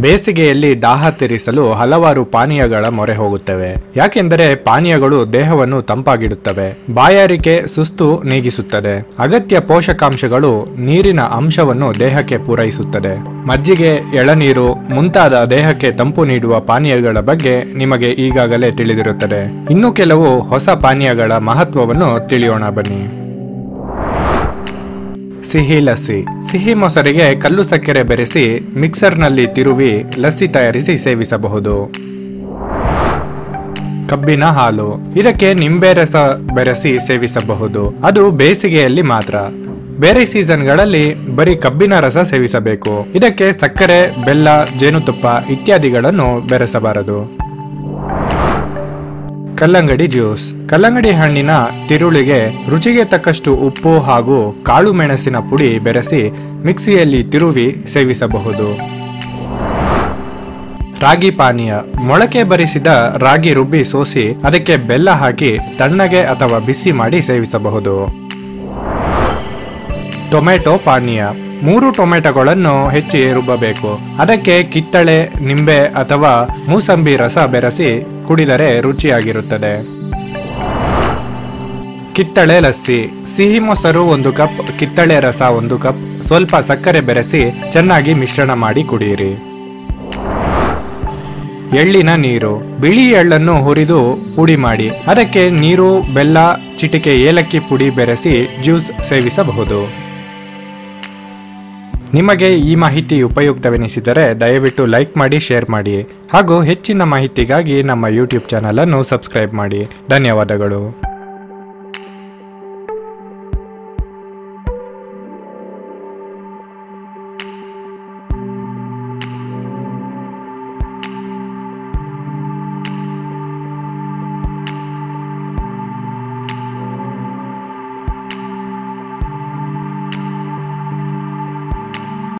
ಬೇಸಿಗೆಯಲ್ಲಿ ದಾಹ ತೀರಿಸಲು ಹಲವಾರು ಪಾನೀಯಗಳ ಮೊರೆ ಹೋಗುತ್ತವೆ. ಯಾಕೆಂದರೆ ಪಾನೀಯಗಳು ದೇಹವನ್ನು ತಂಪಾಗಿಡುತ್ತವೆ. ಬಾಯಾರಿಕೆ ಸುಸ್ತು ನೀಗಿಸುತ್ತದೆ. ಅಗತ್ಯ ಪೋಷಕಾಂಶಗಳು ನೀರಿನ ಅಂಶವನ್ನು ದೇಹಕ್ಕೆ ಪೂರೈಸುತ್ತದೆ. ಮಜ್ಜಿಗೆ, ಎಳನೀರು ಮುಂತಾದ ದೇಹಕ್ಕೆ ತಂಪು ನೀಡುವ ಪಾನೀಯಗಳ ಬಗ್ಗೆ ನಿಮಗೆ ಈಗಾಗಲೇ ತಿಳಿದಿರುತ್ತದೆ. ಇನ್ನು ಕೆಲವು ಹೊಸ ಪಾನೀಯಗಳ ಮಹತ್ವವನ್ನು ತಿಳಿಯೋಣ ಬನ್ನಿ. ಸಿಹಿ ಲಸ್ಸಿ ಸಿಹಿ ಮೊಸರಿಗೆ ಕಲ್ಲು ಸಕ್ಕರೆ ಬೆರೆಸಿ ಮಿಕ್ಸರ್ನಲ್ಲಿ ತಿರುವಿ ಲಸ್ಸಿ ತಯಾರಿಸಿ ಸೇವಿಸಬಹುದು. ಕಬ್ಬಿನ ಹಾಲು. ಇದಕ್ಕೆ ನಿಂಬೆ ರಸ ಬೆರೆಸಿ ಸೇವಿಸಬಹುದು. ಅದು ಬೇಸಿಗೆಯಲ್ಲಿ ಮಾತ್ರ. ಬೇರೆ ಸೀಸನ್ಗಳಲ್ಲಿ ಬರೀ ಕಬ್ಬಿನ ರಸ ಸೇವಿಸಬೇಕು. ಇದಕ್ಕೆ ಸಕ್ಕರೆ, ಬೆಲ್ಲ, ಜೇನುತುಪ್ಪ ಇತ್ಯಾದಿಗಳನ್ನು ಬೆರೆಸಬಾರದು. ಕಲ್ಲಂಗಡಿ ಜ್ಯೂಸ್. ಕಲ್ಲಂಗಡಿ ಹಣ್ಣಿನ ತಿರುಳಿಗೆ ರುಚಿಗೆ ತಕ್ಕಷ್ಟು ಉಪ್ಪು ಹಾಗೂ ಕಾಳು ಮೆಣಸಿನ ಪುಡಿ ಬೆರೆಸಿ ಮಿಕ್ಸಿಯಲ್ಲಿ ತಿರುವಿ ಸೇವಿಸಬಹುದು. ರಾಗಿ ಪಾನೀಯ. ಮೊಳಕೆ ಬರಿಸಿದ ರಾಗಿ ರುಬ್ಬಿ ಸೋಸಿ ಅದಕ್ಕೆ ಬೆಲ್ಲ ಹಾಕಿ ತಣ್ಣಗೆ ಅಥವಾ ಬಿಸಿ ಮಾಡಿ ಸೇವಿಸಬಹುದು. ಟೊಮೆಟೊ ಪಾನೀಯ. ಮೂರು ಟೊಮೆಟೊಗಳನ್ನು ಹೆಚ್ಚಿ ರುಬ್ಬಬೇಕು. ಅದಕ್ಕೆ ಕಿತ್ತಳೆ, ನಿಂಬೆ ಅಥವಾ ಮೂಸಂಬಿ ರಸ ಬೆರೆಸಿ ಕುಡಿದರೆ ರುಚಿಯಾಗಿರುತ್ತದೆ. ಕಿತ್ತಳೆ ಲಸ್ಸಿ. ಸಿಹಿ ಮೊಸರು ಒಂದು ಕಪ್, ಕಿತ್ತಳೆ ರಸ ಒಂದು ಕಪ್, ಸ್ವಲ್ಪ ಸಕ್ಕರೆ ಬೆರೆಸಿ ಚೆನ್ನಾಗಿ ಮಿಶ್ರಣ ಮಾಡಿ ಕುಡಿಯಿರಿ ಎಳ್ಳಿನ ನೀರು. ಬಿಳಿ ಎಳ್ಳನ್ನು ಹುರಿದು ಪುಡಿ ಮಾಡಿ. ಅದಕ್ಕೆ ನೀರು, ಬೆಲ್ಲ, ಚಿಟಿಕೆ ಏಲಕ್ಕಿ ಪುಡಿ ಬೆರೆಸಿ ಜ್ಯೂಸ್ ಸೇವಿಸಬಹುದು. ನಿಮಗೆ ಈ ಮಾಹಿತಿ ಉಪಯುಕ್ತವೆನಿಸಿದರೆ ದಯವಿಟ್ಟು ಲೈಕ್ ಮಾಡಿ, ಶೇರ್ ಮಾಡಿ ಹಾಗೂ ಹೆಚ್ಚಿನ ಮಾಹಿತಿಗಾಗಿ ನಮ್ಮ ಯೂಟ್ಯೂಬ್ ಚಾನಲನ್ನು ಸಬ್ಸ್ಕ್ರೈಬ್ ಮಾಡಿ. ಧನ್ಯವಾದಗಳು.